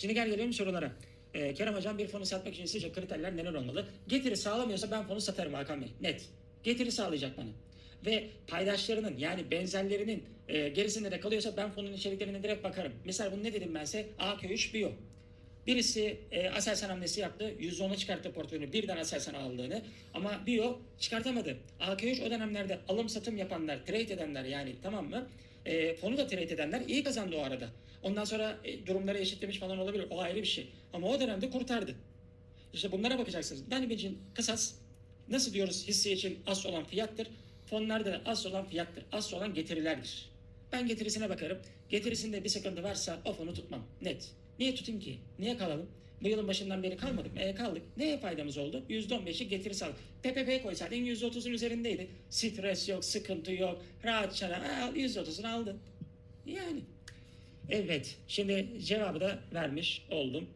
Şimdi gel gelelim sorulara. Ee, Kerem Hocam bir fonu satmak için sizce kriterler neler olmalı? Getiri sağlamıyorsa ben fonu satarım Hakan Bey. Net. Getiri sağlayacak bana. Ve paydaşlarının yani benzerlerinin e, gerisinde de kalıyorsa ben fonun içeriklerine direkt bakarım. Mesela bunu ne dedim ben size? AK3 Bio. Birisi e, Aselsan hamlesi yaptı. %10'a çıkarttı portföyünü. Birden Aselsan aldığını. Ama Bio çıkartamadı. AK3 o dönemlerde alım satım yapanlar, trade edenler yani tamam mı? E, fonu da trade edenler iyi kazandı o arada. Ondan sonra e, durumları eşitlemiş falan olabilir. O ayrı bir şey. Ama o dönemde kurtardı. İşte bunlara bakacaksınız. Benim için kısas nasıl diyoruz hisse için asıl olan fiyattır. Fonlarda da asıl olan fiyattır. Asıl olan getirilerdir. Ben getirisine bakarım. Getirisinde bir sıkıntı varsa o fonu tutmam. Net. Niye tutayım ki? Niye kalalım? Bu yılın başından beri kalmadık mı? E kaldık. Neye faydamız oldu? %15'i getiri sağladık. PPP koysaydın %30'un üzerindeydi. Stres yok, sıkıntı yok. Rahat al %30'unu aldın. Yani. Evet. Şimdi cevabı da vermiş oldum.